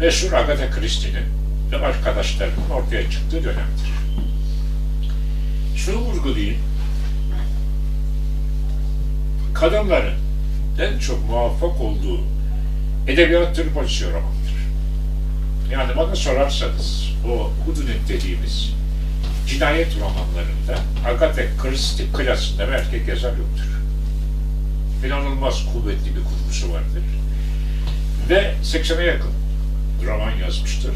meşhur Agatha Christie'nin ve arkadaşlarının ortaya çıktığı dönemdir. Şunu vurgulayayım. Kadınların en çok muvaffak olduğu edebiyat türü polisiye romandır. Yani bana sorarsanız o Hudunit dediğimiz cinayet romanlarında Agatha Christie klasında bir erkek yazar yoktur. İnanılmaz kuvvetli bir kurgusu vardır. Ve 80'e yakın roman yazmıştır.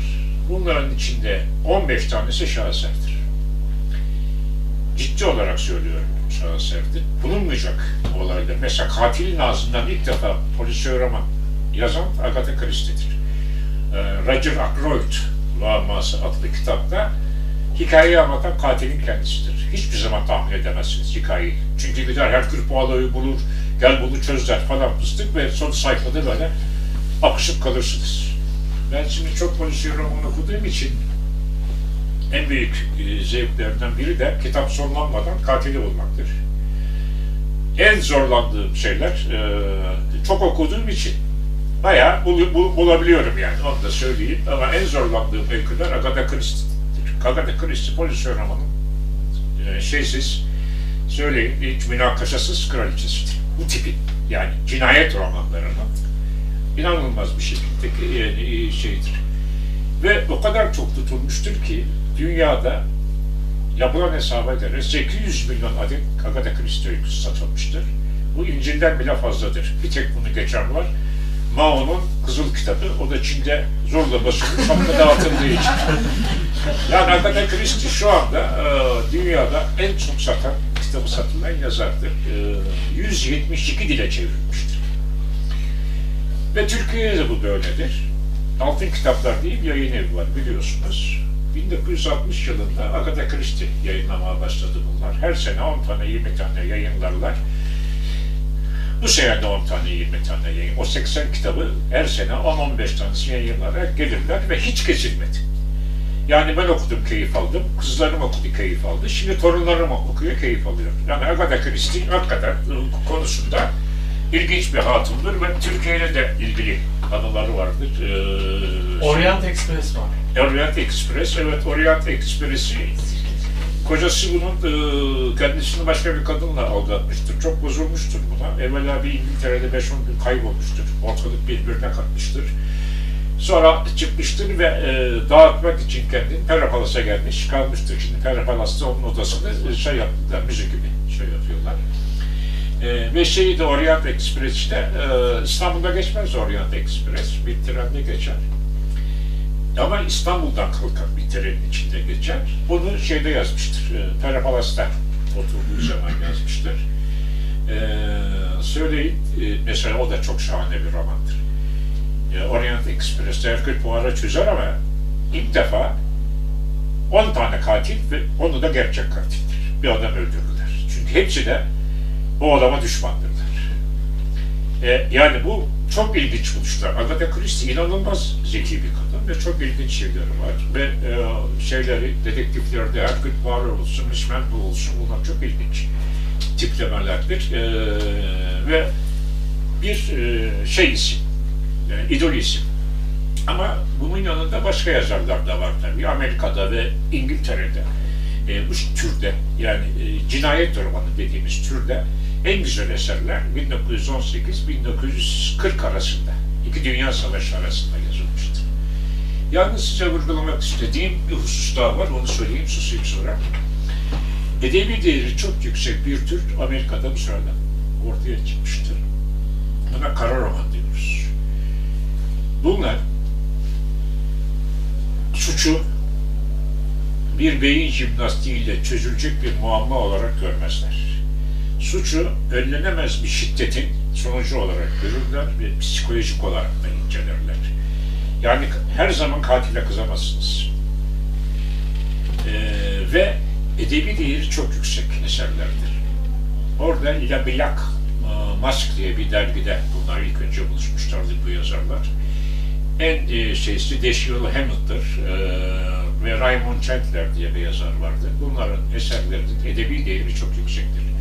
Bunların içinde 15 tanesi şaheserdir. Ciddi olarak söylüyorum şaheserdir. Bulunmayacak olaylar. Mesela katilin ağzından ilk defa polisiye roman yazan Agatha Christie'dir. Ee, Roger Ackroyd Muamması adlı kitapta hikayeyi anlatan katilin kendisidir. Hiçbir zaman tahmin edemezsiniz hikayeyi. Çünkü gider Herkül Poirot'u bulur, gel bunu çöz der falan fıstık ve son sayfada böyle akışıp kalırsınız. Ben şimdi çok polisiye roman okuduğum için en büyük e, zevklerden biri de kitap sonlanmadan katili bulmaktır. En zorlandığım şeyler e, çok okuduğum için bayağı bul, bul, bulabiliyorum yani onu da söyleyeyim ama en zorlandığım öyküler Agatha Christie'dir. Agatha Christie polisiye romanın e, şeysiz söyleyeyim hiç münakaşasız kraliçesidir. Bu tipi yani cinayet romanlarının inanılmaz bir şekilde yani şeydir. Ve o kadar çok tutulmuştur ki dünyada yapılan hesaba göre 800 milyon adet Agatha Christie öyküsü satılmıştır. Bu İncil'den bile fazladır. Bir tek bunu geçen var. Mao'nun Kızıl Kitabı. O da Çin'de zorla basılmış, hakkı dağıtıldığı için. Yani Agatha Christie şu anda e, dünyada en çok satan kitabı satılan yazardır. E, 172 dile çevrilmiştir. Ve Türkiye'de de bu böyledir. Altın Kitaplar diye bir yayın evi var biliyorsunuz. 1960 yılında Agatha Christie yayınlamaya başladı bunlar. Her sene 10 tane 20 tane yayınlarlar. Bu sene de 10 tane 20 tane yayın. O 80 kitabı her sene 10-15 tanesi yayınlarak gelirler ve hiç kesilmedi. Yani ben okudum, keyif aldım. Kızlarım okudu, keyif aldı. Şimdi torunlarım okuyor, keyif alıyor. Yani Agatha Christie hakikaten konusunda ilginç bir hatundur ve Türkiye'yle de ilgili anıları vardır. Ee, Orient Express var. Orient Express, evet Orient Express'i kocası bunun e, kendisini başka bir kadınla aldatmıştır. Çok bozulmuştur buna. Evvela bir İngiltere'de 5-10 gün kaybolmuştur. Ortalık birbirine katmıştır. Sonra çıkmıştır ve e, dağıtmak için kendini Perapalas'a gelmiş, kalmıştır. Şimdi Perapalas'ta onun odasını şey yaptılar, müzik gibi şey yapıyorlar. E, ve şeyi de Orient Express işte e, İstanbul'da geçmez Orient Express. Bir trende geçer. Ama İstanbul'dan kalkan bir trenin içinde geçer. Bunu şeyde yazmıştır. E, Perapalas'ta oturduğu zaman yazmıştır. E, söyleyin, e, mesela o da çok şahane bir romandır. E, Orient Express'te Herkül Poirot çözer ama ilk defa 10 tane katil ve onu da gerçek katildir. Bir adam öldürürler. Çünkü hepsi de o adama düşmandırlar. E, yani bu çok ilginç buluşlar. Agatha Christie inanılmaz zeki bir kadın ve çok ilginç şeyleri var. Ve e, şeyleri, dedektiflerde Herkül Poirot olsun, Marple olsun bunlar çok ilginç tiplemelerdir. E, ve bir e, şey isim, yani idol isim. Ama bunun yanında başka yazarlar da var tabii. Amerika'da ve İngiltere'de e, bu türde yani e, cinayet romanı dediğimiz türde en güzel eserler 1918-1940 arasında, iki dünya savaşı arasında yazılmıştır. Yalnız size vurgulamak istediğim bir husus daha var, onu söyleyeyim, susayım sonra. Edebi değeri çok yüksek bir tür Amerika'da bu sırada ortaya çıkmıştır. Buna kara roman diyoruz. Bunlar suçu bir beyin jimnastiğiyle çözülecek bir muamma olarak görmezler. Suçu önlenemez bir şiddetin sonucu olarak görürler ve psikolojik olarak da incelerler. Yani her zaman katile kızamazsınız. Ee, ve edebi değeri çok yüksek eserlerdir. Orada La Billac Mask diye bir dergide bunlar ilk önce buluşmuşlardı bu yazarlar. En e, şeysi Dashiell Hammett'tır e, ve Raymond Chandler diye bir yazar vardı. Bunların eserlerinin edebi değeri çok yüksektir.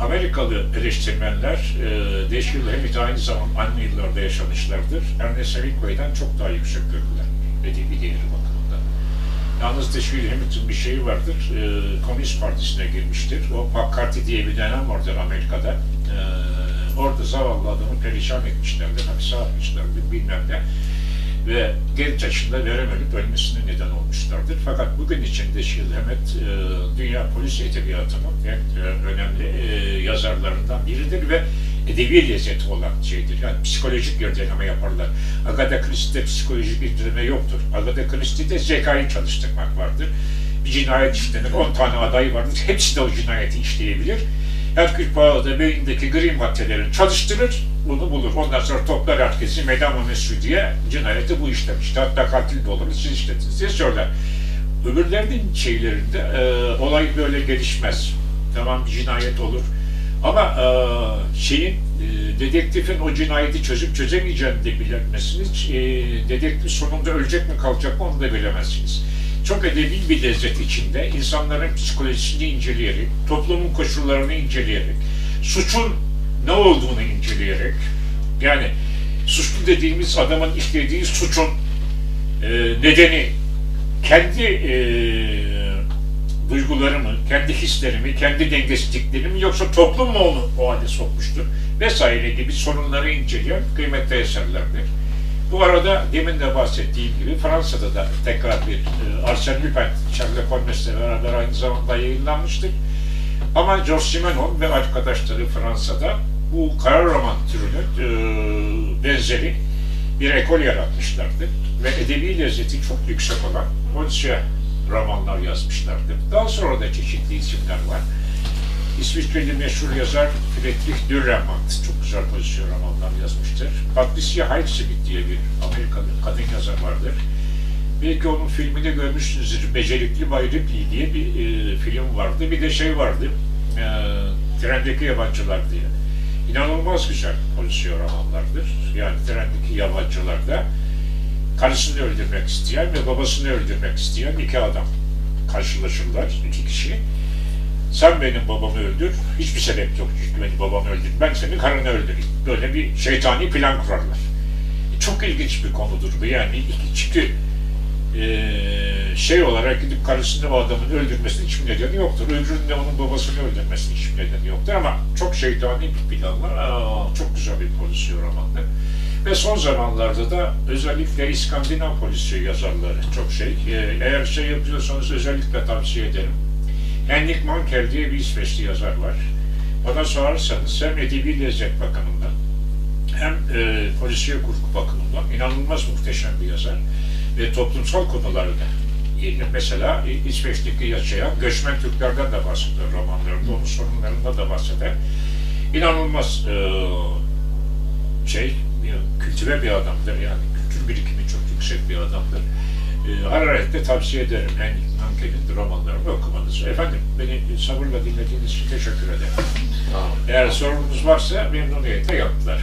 Amerikalı eleştirmenler e, Deşkil Hamid'i aynı zamanda aynı yıllarda yaşamışlardır. Ernest Hemingway'den çok daha yüksek gördüler edebi değeri bakımından. Yalnız Deşkil Hamid'in bir şeyi vardır, e, Komünist Partisi'ne girmiştir. O McCarthy diye bir dönem vardır Amerika'da. E, orada zavallı adamı perişan etmişlerdir, hapise atmışlardır bilmem ne ve genç yaşında verem ölüp ölmesine neden olmuşlardır. Fakat bugün için de Şilhemet e, dünya polis edebiyatının en e, önemli e, yazarlarından biridir ve edebi lezzeti olan şeydir. Yani psikolojik irdeleme yaparlar. Agatha Christie'de psikolojik irdeleme yoktur. Agatha Christie'de zekayı çalıştırmak vardır. Bir cinayet işlenir, 10 tane aday vardır. Hepsi de o cinayeti işleyebilir. Herkül Poirot'da beyindeki gri maddelerini çalıştırır, bunu bulur. Ondan sonra toplar herkesi Medama diye cinayeti bu işlemişti. Hatta katil de olur, siz işlettiniz diye söyler. Öbürlerinin şeylerinde e, olay böyle gelişmez. Tamam cinayet olur. Ama e, şeyin, e, dedektifin o cinayeti çözüp çözemeyeceğini de bilemezsiniz. E, dedektif sonunda ölecek mi kalacak mı onu da bilemezsiniz çok edebi bir lezzet içinde insanların psikolojisini inceleyerek, toplumun koşullarını inceleyerek, suçun ne olduğunu inceleyerek, yani suçlu dediğimiz adamın işlediği suçun e, nedeni kendi e, duygularımı, kendi hislerimi, kendi dengesizliklerimi yoksa toplum mu onu o hale sokmuştur vesaire gibi sorunları inceleyen kıymetli eserlerdir. Bu arada demin de bahsettiğim gibi Fransa'da da tekrar bir e, Arsène Lupin, Sherlock Holmes'le beraber aynı zamanda yayınlanmıştır. Ama George Simenon ve arkadaşları Fransa'da bu kara roman türünün e, benzeri bir ekol yaratmışlardı. Ve edebi lezzeti çok yüksek olan polisiye romanlar yazmışlardı. Daha sonra da çeşitli isimler var. İsviçreli meşhur yazar Friedrich Dürrenmatt çok güzel pozisyon romanlar yazmıştır. Patricia Highsmith diye bir Amerikalı kadın yazar vardır. Belki onun filmini görmüşsünüzdür. Becerikli Bay Ripley diye bir e, film vardı. Bir de şey vardı. E, Trendeki Yabancılar diye. İnanılmaz güzel pozisyon romanlardır. Yani Trendeki Yabancılar'da karısını öldürmek isteyen ve babasını öldürmek isteyen iki adam karşılaşırlar. iki kişi sen benim babamı öldür, hiçbir sebep yok çünkü benim babamı öldür, ben senin karını öldüreyim. Böyle bir şeytani plan kurarlar. Çok ilginç bir konudur bu yani. Çünkü e, şey olarak gidip karısını o adamın öldürmesinin hiçbir nedeni yoktur. Öbürünün de onun babasını öldürmesinin hiçbir nedeni yoktur ama çok şeytani bir plan var. Aa, çok güzel bir pozisyon romandır. Ve son zamanlarda da özellikle İskandinav polisi yazarları çok şey. E, eğer şey yapıyorsanız özellikle tavsiye ederim Henrik Mankell diye bir İsveçli yazar var. Bana sorarsanız hem edebi lezzet bakımından hem e, polisiye kurgu bakımından inanılmaz muhteşem bir yazar ve toplumsal konularda mesela İsveç'teki yaşayan göçmen Türklerden de bahseder romanlarında, onun sorunlarında da bahseder. İnanılmaz e, şey, kültüre bir adamdır yani kültür birikimi çok yüksek bir adamdır. E, hararetle tavsiye ederim Henrik Mankell'in romanlarını okumanızı. Efendim, beni sabırla dinlediğiniz için teşekkür ederim. Tamam. Eğer sorunuz varsa memnuniyetle yaptılar.